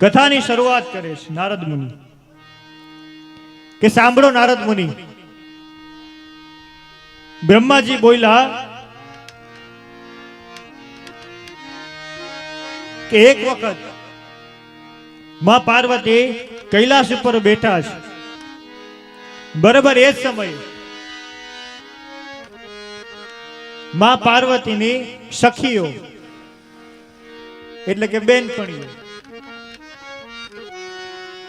કથાની શરૂઆત કરે છે, નારદ મુનિ. કે સાંભળો નારદ મુનિ. બ્રહ્માજી બોલ્યા કે એક વખતમાં પાર્વતી કૈલાસ ઉપર બેઠા છે. બરાબર એ જ સમયે માં પાર્વતીની સખીઓ, એટલે કે બેનપણીઓ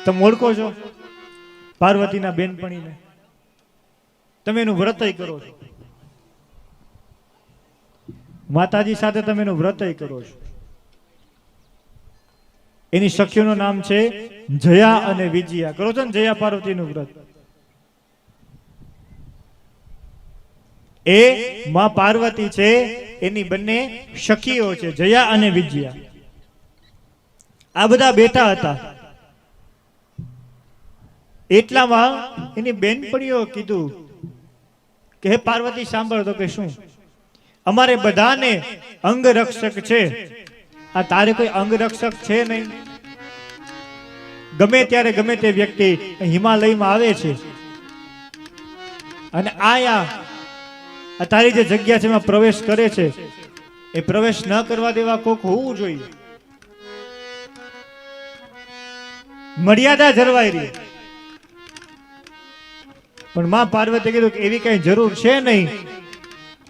તમે ઓળખો છો? પાર્વતીના બેનપણીને. તમે એનું વ્રતય કરો છો. માતાજી સાથે તમે એનું વ્રતય કરો છો. એની સખીઓનું નામ છે જયા અને વિજયા. કરો છો ને જયા પાર્વતીનું વ્રત? એ માં પાર્વતી છે, એની બંને સખીઓ છે, જયા અને વિજયા. આ બધા બેઠા હતા. એટલામાં એની બેનપણીઓ કીધું કે, હે પાર્વતી, સાંભળ તો કે શું? અમારે બધાને અંગરક્ષક છે. આ તારે કોઈ અંગરક્ષક છે નહીં? ગમે ત્યારે ગમે તે વ્યક્તિ હિમાલયમાં આવે છે અને આયા તારી જે જગ્યા છે એમાં પ્રવેશ કરે છે, એ પ્રવેશ ન કરવા દેવા કોક હોવું જોઈએ. મર્યાદા જળવાઈ રહી. પણ માં પાર્વતી કીધું કે એવી કઈ જરૂર છે નહીં.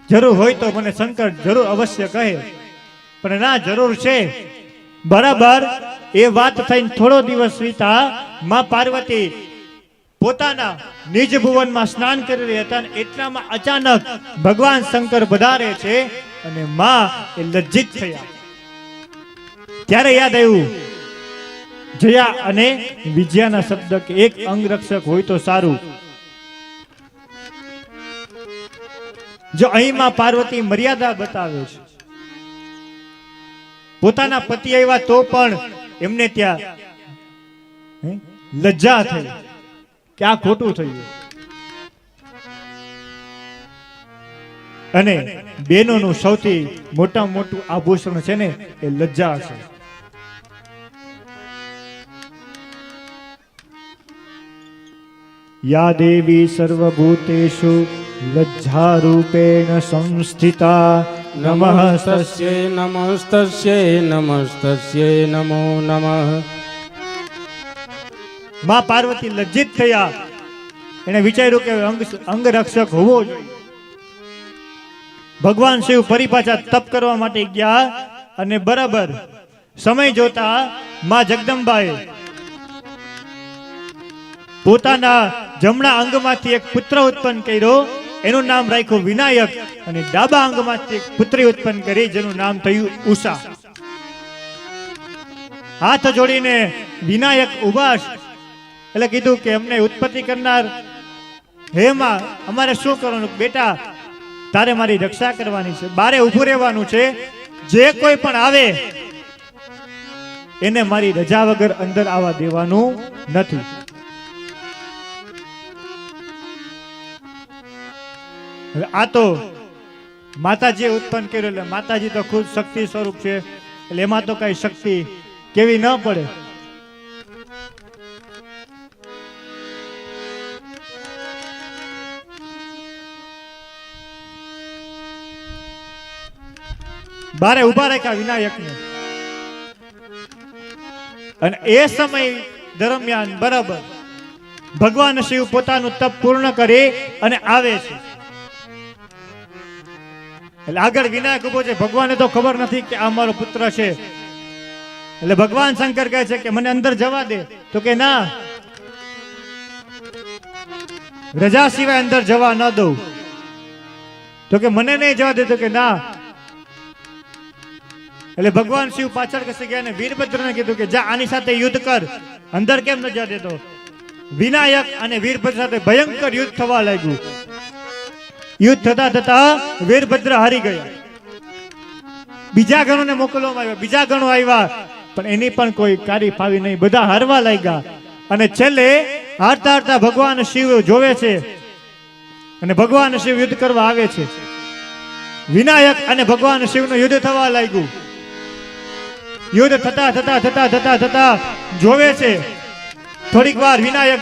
જરૂર હોય તો મને શંકર જરૂર અવશ્ય કહે. પણ ના જરૂર છે. બરાબર, એ વાત થઈને થોડો દિવસ વીતા માં પાર્વતી પોતાના નિજ ભુવનમાં સ્નાન કરી રહ્યા હતા એટલામાં અચાનક ભગવાન શંકર વધારે છે અને માં એ લજ્જિત થયા. ત્યારે યાદ આવ્યું, જયા અને વિજયાના શબ્દ કે એક અંગરક્ષક હોય તો સારું. જો અહીંમાં પાર્વતી મર્યાદા બતાવે છે. પોતાના પતિ આવ્યા તો પણ એમને ત્યાં લજ્જા થઈ. કે આ ખોટું થયું. અને બેનોનું સૌથી મોટા મોટું આભૂષણ છે ને, એ લજ્જા છે. યા દેવી સર્વભૂતેષુ લજ્જારૂપેણ સંસ્થિતા નમઃ નમસ્તસ્ય નમસ્તસ્ય નમસ્તસ્ય નમો નમઃ માં પાર્વતી લજ્જિત થયા. એને વિચાર્યું કે અંગ અંગરક્ષક હોવો જોઈએ. ભગવાન શિવ ફરી પાછા તપ કરવા માટે ગયા અને બરાબર સમય જોતા માં જગદંબાએ પોતાના જમણા અંગમાંથી એક પુત્ર ઉત્પન્ન કર્યો. એનું નામ રાખ્યું વિનાયક અને ડાબા અંગમાંથી પુત્રી ઉત્પન્ન કરી, જેનું નામ થયું ઉષા. હાથ જોડીને વિનાયક ઊભા એટલે કીધું કે અમને ઉત્પત્તિ કરનાર, હે માં, અમારે શું કરવાનું? બેટા, તારે મારી રક્ષા કરવાની છે. બારે ઊભું રહેવાનું છે. જે કોઈ પણ આવે, એને મારી રજા વગર અંદર આવવા દેવાનું નથી. આ તો માતાજીએ ઉત્પન્ન કર્યું એટલે માતાજી તો ખુદ શક્તિ સ્વરૂપ છે. એટલે એમાં તો કઈ શક્તિ કેવી ન પડે. બારે ઊભા રાખ્યા વિનાયકને. અને એ સમય દરમિયાન બરાબર ભગવાન શિવ પોતાનું તપ પૂર્ણ કરી અને આવે છે. એટલે આગળ વિનાયક ઊભો છે. ભગવાને તો ખબર નથી કે આ મારો પુત્ર છે. એટલે ભગવાન શંકર કહે છે કે મને અંદર જવા દે. તો કે ના. રજા સિવાય અંદર જવા ન દઉં. તો કે મને નહીં જવા દે તો કે ના. એટલે ભગવાન શિવ પાછળ કસે ગયા ને વીરભદ્રને કીધું કે જા, આની સાથે યુદ્ધ કર. અંદર કેમ ન જવા દેતો? વિનાયક અને વીરભદ્ર સાથે ભયંકર યુદ્ધ થવા લાગ્યું. યુદ્ધ થતા થતા વીરભદ્ર હારી ગયા. બીજા ગણોને મોકલવામાં આવ્યા, બીજા ગણો આવ્યા, પણ એની પણ કોઈ કારી ફાવી નહીં. બધા હારવા લાગ્યા. અને છેલ્લે હારતા હારતા ભગવાન શિવ જોવે છે અને ભગવાન શિવ યુદ્ધ કરવા આવે છે. વિનાયક અને ભગવાન શિવનું યુદ્ધ થવા લાગ્યું. યુદ્ધ થતા થતા થતા થતા થતા જોવે છે. થોડીક વાર વિનાયક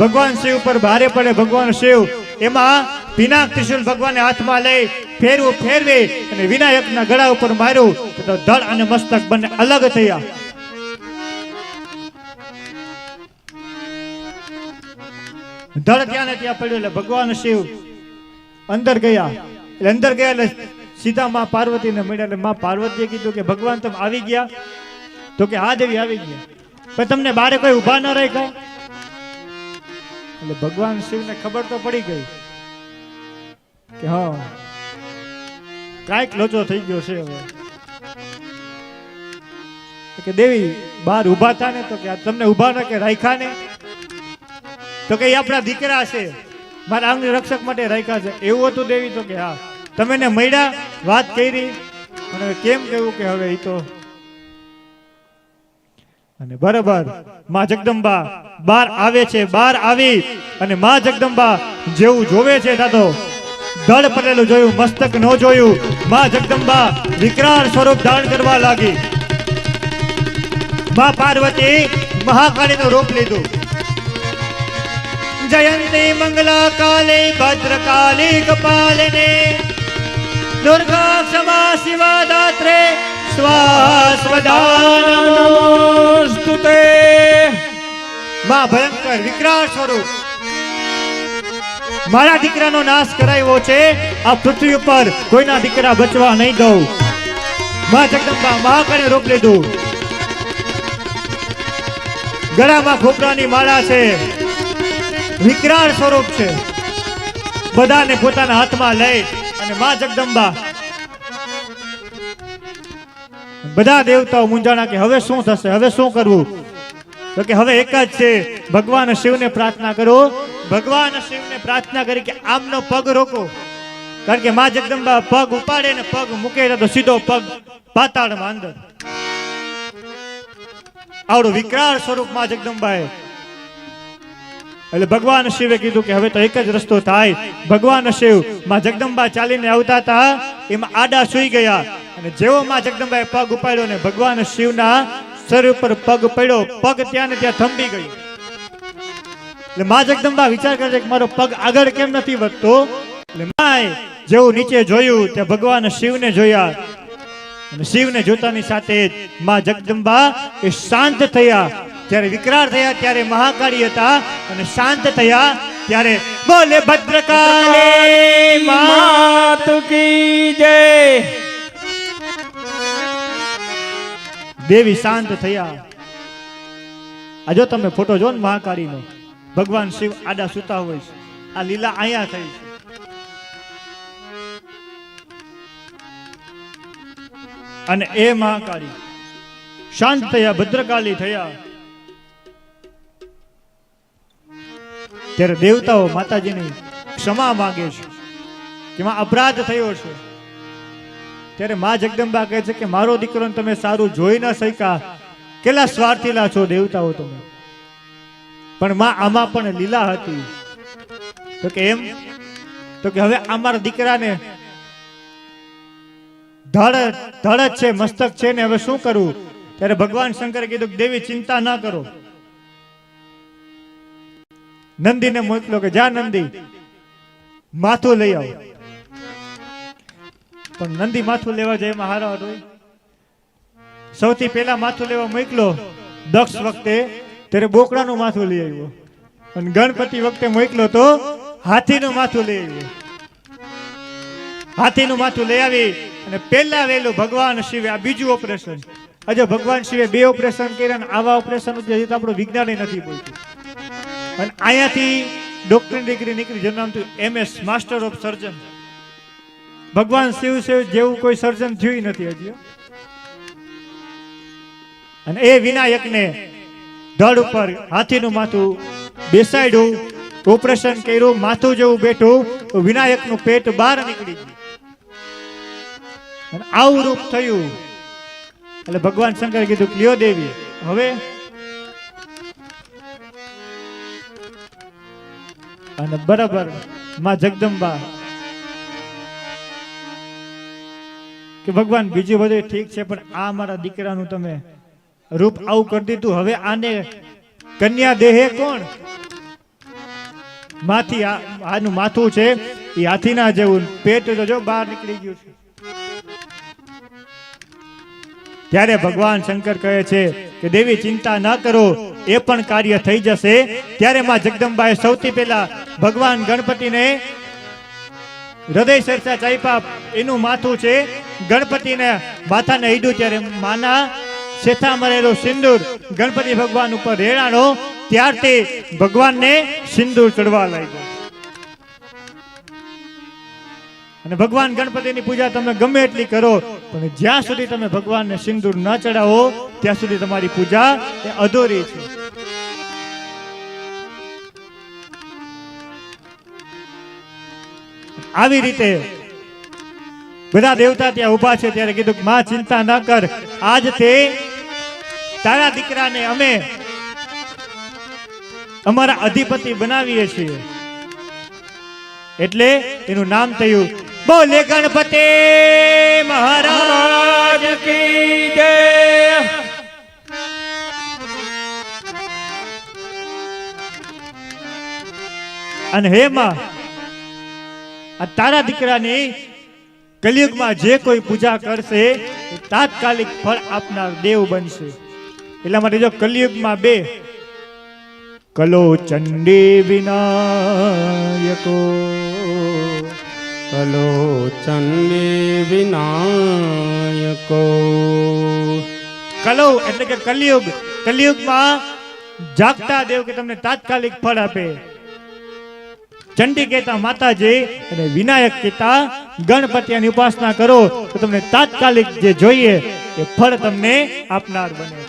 ભગવાન શિવ પર ભારે પડે. ભગવાન શિવ, એમાં પિનાક ત્રિશુલ ભગવાને હાથમાં લઈ ફેરવું, ફેરવે અને વિનાયકના ગળા ઉપર માર્યું તો ધડ અને મસ્તક બંને અલગ થયા. ધડ ત્યાં ને ત્યાં પડ્યું? એટલે ભગવાન શિવ અંદર ગયા. એટલે અંદર ગયા એટલે સીધા માં પાર્વતીને મળ્યા. એટલે માં પાર્વતીએ કીધું કે ભગવાન તમે આવી ગયા. તો કે હા દેવી, આવી ગયા. પણ તમને બારે કોઈ ઊભા ન રહી ગયા એટલે ભગવાન શિવને ખબર તો પડી ગઈ. કે હા. કાંઈક લોચો થઈ ગયો છે હવે. કે દેવી બહાર ઊભા થા ને તો કે તમને ઊભા ન કે રાખ્યા ને? તો કે એ આપણા દીકરા છે. મારા આંગળી રક્ષક માટે રાખ્યા છે. એવું હતું દેવી તો કે હા. તમે ને મળ્યા, વાત કરી. અને કેમ કેવું કે હવે એ તો અને બરાબર, માં જગદંબા, બાર આવે છે, બાર આવી. અને માં જગદંબા જેવું જોવે છે દાદો. દળ પડેલું જોયું, મસ્તક ન જોયું. માં જગદંબા વિકરાળ સ્વરૂપ ધારણ કરવા લાગી. માં પાર્વતી મહાકાળીનું રૂપ લીધું. જયંતી મંગલા કાલે ભદ્રકાલી કપાલિને દુર્ગા ક્ષમા શિવા દાત્રે સ્વાસ્વદાનમ નમોસ્તુતે માં ભયંકર વિકરાળ સ્વરૂપ મારા દીકરાનો નાશ કરાવ્યો છે. આ પૃથ્વી ઉપર કોઈના દીકરા બચવા નહીં દઉં. માં જગદંબા, મહાકાળે રૂપ લીધું. ગળામાં ખોપરાની માળા છે. વિકરાળ સ્વરૂપ છે. બધાને પોતાના હાથમાં લઈ અને માં જગદંબા, બધા દેવતાઓ મૂંઝાણા કે હવે શું થશે? હવે શું કરવું? તો કે હવે એક જ છે. ભગવાન શિવને પ્રાર્થના કરો. ભગવાન શિવને પ્રાર્થના કરી કે આમનો પગ રોકો. કારણ કે માં જગદંબા પગ ઉપાડે ને પગ મૂકે તો સીધો પગ પાતાળમાં અંદર. આવડું વિકરાળ સ્વરૂપમાં જગદંબાએ. એટલે ભગવાન શિવે કીધું કે હવે તો એક જ રસ્તો થાય. ભગવાન શિવમાં જગદંબા ચાલીને આવતા હતા, એમાં આડા સુઈ ગયા. અને જેવો માં જગદંબાએ પગ ઉપાડ્યો ને ભગવાન શિવના શરીર ઉપર પગ પડ્યો, પગ ત્યાં ને ત્યાં થંભી ગયો. એટલે મા જગદંબા વિચાર કરે કે મારો પગ આગળ કેમ નથી વધતો? એટલે માય જેવું નીચે જોયું તે ભગવાન શિવને જોયા. અને શિવને જોતાની સાથે જ મા જગદંબા એ શાંત થયા. જ્યારે વિકરાળ થયા, ત્યારે મહાકાળી હતા અને શાંત થયા. ત્યારે બોલે ભદ્રકાલે જય. દેવી શાંત થયા. આ જો તમે ફોટો જો ને મહાકાળીનો. ભગવાન શિવ આડા સુતા હોય છે. આ લીલા અહીંયા થઈ છે. અને એ મહાકાળી શાંત થયા ભદ્રકાલી થયા. ત્યારે દેવતાઓ માતાજીની ક્ષમા માંગે છે કે અપરાધ થયો છે. ત્યારે મા જગદંબા કહે છે કે, મારો દીકરો તમે સારું જોઈ ન શક્યા. કેટલા સ્વાર્થીલા છો દેવતાઓ તમે. પણ આમાં પણ લીલા હતી. તો કે એમ? તો કે હવે અમારા દીકરાને ધડ ધડ છે, મસ્તક છે ને હવે શું કરવું ત્યારે ભગવાન શંકરે કીધું દેવી, ચિંતા ના કરો. નંદીને મોકલો કે, જા નંદી, માથું લઈ આવો. પણ નંદી માથું લેવા જાય એમાં હારા સૌથી પહેલા માથું લેવા મોકલો. દક્ષ વખતે ત્યારે બોકડાનું માથું લઈ આવ્યો. અને ગણપતિ વખતે મોકલો તો હાથીનું માથું લઈ આવ્યો. હાથીનું માથું લઈ આવી અને પહેલા વહેલું ભગવાન શિવે આ બીજું ઓપરેશન. આજે ભગવાન શિવે બે ઓપરેશન કર્યા અને આવા ઓપરેશન હજી આપણું વિજ્ઞાન નથી બોલતું. અને અહીંયાથી ડોક્ટરની ડિગ્રી નીકળી, જેનું નામ થયું એમએસ માસ્ટર ઓફ સર્જન. ભગવાન શિવ શિવ જેવું કોઈ સર્જન થયું નથી હજી. અને એ વિનાયકને ધડ ઉપર હાથીનું માથું બેસાડ્યું, ઓપરેશન કર્યું, માથું જેવું બેઠું, તો વિનાયકનું પેટ બહાર નીકળી ગયું. આવું રૂપ થયું. એટલે ભગવાન શંકર કીધું કે, લ્યો દેવી હવે અને બરાબરમાં જગદંબા કે ભગવાન બીજું બધું ઠીક છે, પણ આ મારા દીકરાનું તમે રૂપ આવું કરી દીધું. હવે આને કન્યા દેહે કોણ? માથી આનું માથું છે, એ હાથીના જેવું. પેટ જો બહાર નીકળી ગયું છે. ત્યારે ભગવાન શંકર કહે છે કે, દેવી, ચિંતા ના કરો, એ પણ કાર્ય થઈ જશે. ત્યારે માં જગદંબાએ સૌથી પહેલા ભગવાન ગણપતિને હૃદય સરસા ચાઈપા, એનું માથું છે. ગણપતિને માથાને હીડું ત્યારે માના શેથા સિંદૂર. ગણપતિ ભગવાન ઉપર રેડાણો. ત્યારથી ભગવાનને સિંદૂર ચડવા લાગ્યો. અને ભગવાન ગણપતિની પૂજા તમે ગમે એટલી કરો, પણ જ્યાં સુધી તમે ભગવાનને સિંદૂર ન ચડાવો, ત્યાં સુધી તમારી પૂજા એ અધૂરી છે. આવી રીતે બધા દેવતા ત્યાં ઊભા છે ત્યારે કીધું માં, ચિંતા ન કર. આજ તે તારા દીકરાને અમે અમારા અધિપતિ બનાવીએ છીએ. એટલે એનું નામ થયું બોલે ગણપતિ મહારાજ કી જય. અને હે માં, આ તારા દીકરાની કલયુગમાં જે કોઈ પૂજા કરશે તાત્કાલિક ફળ આપનાર દેવ બનશે. એટલા માટે જો કલયુગમાં બે, કલો ચંડી વિનાયકો. કલો ચંડી વિનાયકો. કલો એટલે કે કલયુગ, કલયુગમાં જાગતા દેવ કે તમને તાત્કાલિક ફળ આપે. ચંડી કહેતા માતાજી અને વિનાયક કહેતા ગણપતિની ઉપાસના કરો તો તમને તાત્કાલિક જે જોઈએ એ ફળ તમને આપનાર બને.